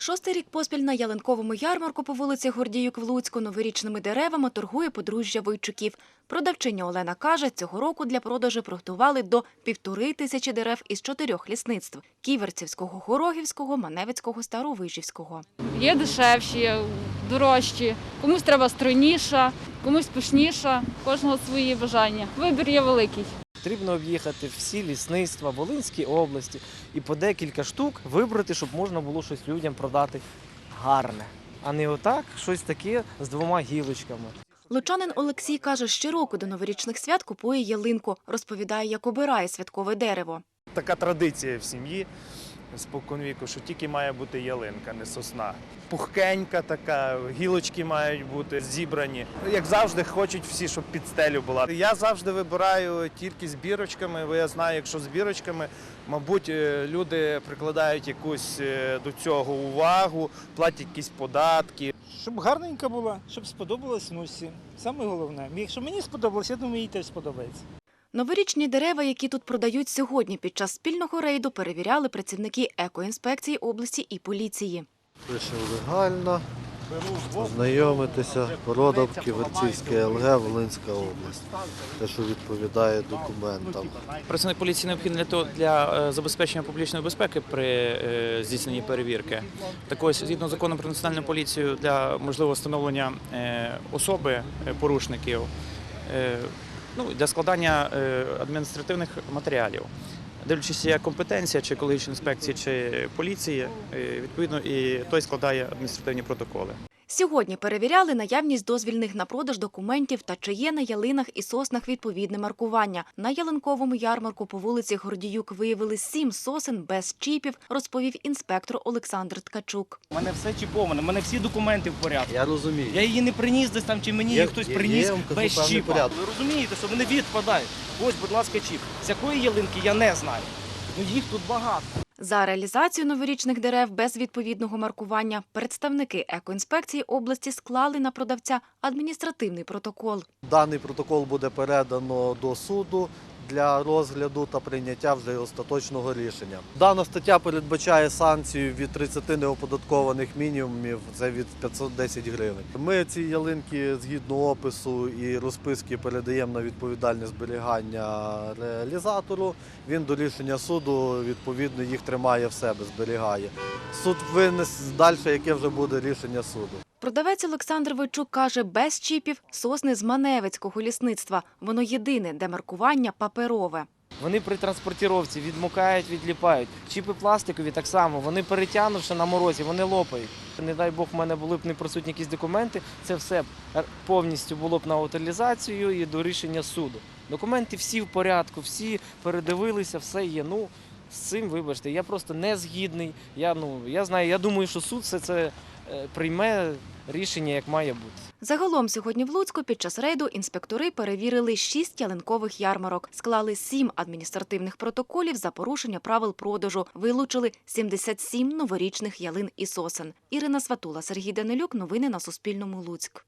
Шостий рік поспіль на ялинковому ярмарку по вулиці Гордіюк в Луцьку новорічними деревами торгує подружжя Войчуків. Продавчиня Олена каже, цього року для продажу приготували до півтори тисячі дерев із чотирьох лісництв – Ківерцівського, Горохівського, Маневицького, Старовижівського. Є дешевші, дорожчі, комусь треба стройніша, комусь пишніша, кожного свої бажання. Вибір є великий. Потрібно об'їхати всі лісництва Волинській області і по декілька штук вибрати, щоб можна було щось людям продати гарне, а не отак щось таке з двома гілочками. Лучанин Олексій каже, щороку до новорічних свят купує ялинку. Розповідає, як обирає святкове дерево. Така традиція в сім'ї споконвіку, що тільки має бути ялинка, не сосна. Пухкенька така, гілочки мають бути зібрані. Як завжди, хочуть всі, щоб під стелю була. Я завжди вибираю тільки з бірочками, бо я знаю, якщо з бірочками, мабуть, е, люди прикладають якусь е, до цього увагу, платять якісь податки. Щоб гарненька була, щоб сподобалась Нусі. Саме головне. Якщо мені сподобалось, я думаю, їй теж сподобається. Новорічні дерева, які тут продають сьогодні під час спільного рейду, перевіряли працівники екоінспекції області і поліції. Пише легально, знайомитися, порода Ківерцівське ЛГ, Волинська область. Те, що відповідає документам. Працівник поліції необхідний для того для е, забезпечення публічної безпеки при е, здійсненні перевірки. Так ось, згідно закону про національну поліцію, для можливого встановлення е, особи порушників, ну для складання е, адміністративних матеріалів. Дивлячись, як компетенція чи екологічної інспекції, чи поліції, е, відповідно, і той складає адміністративні протоколи. Сьогодні перевіряли наявність дозвільних на продаж документів та чи є на ялинах і соснах відповідне маркування. На ялинковому ярмарку по вулиці Гордіюк виявили сім сосен без чіпів, розповів інспектор Олександр Ткачук. У мене все чіповане, у мене всі документи в порядку. Я розумію. Я її не приніс десь там, чи мені її хтось приніс я без чіпа. порядок. Ви розумієте, що вони відпадають. Ось, будь ласка, чіп. З якої ялинки я не знаю. Ну їх тут багато. За реалізацію новорічних дерев без відповідного маркування представники екоінспекції області склали на продавця адміністративний протокол. Даний протокол буде передано до суду для розгляду та прийняття вже остаточного рішення. Дана стаття передбачає санкцію від 30 неоподаткованих мінімумів, це від 510 гривень. Ми ці ялинки згідно опису і розписки передаємо на відповідальне зберігання реалізатору. Він до рішення суду відповідно їх тримає в себе, зберігає. Суд винес далі, яке вже буде рішення суду. Продавець Олександр Войчук каже, без чіпів сосни з Маневицького лісництва. Воно єдине, де маркування паперове. Вони при транспортіровці відмукають, відліпають. Чіпи пластикові так само, вони перетягнувши на морозі, вони лопають. Не дай Бог, в мене були б не присутні якісь документи, це все повністю було б на утилізацію і до рішення суду. Документи всі в порядку, всі передивилися, все є. Ну, з цим, вибачте, я просто не згідний. Я, ну, я знаю, я думаю, що суд все це прийме рішення, як має бути. Загалом сьогодні в Луцьку під час рейду інспектори перевірили шість ялинкових ярмарок, склали сім адміністративних протоколів за порушення правил продажу, вилучили 77 новорічних ялин і сосен. Ірина Сватула, Сергій Данилюк. Новини на Суспільному. Луцьк.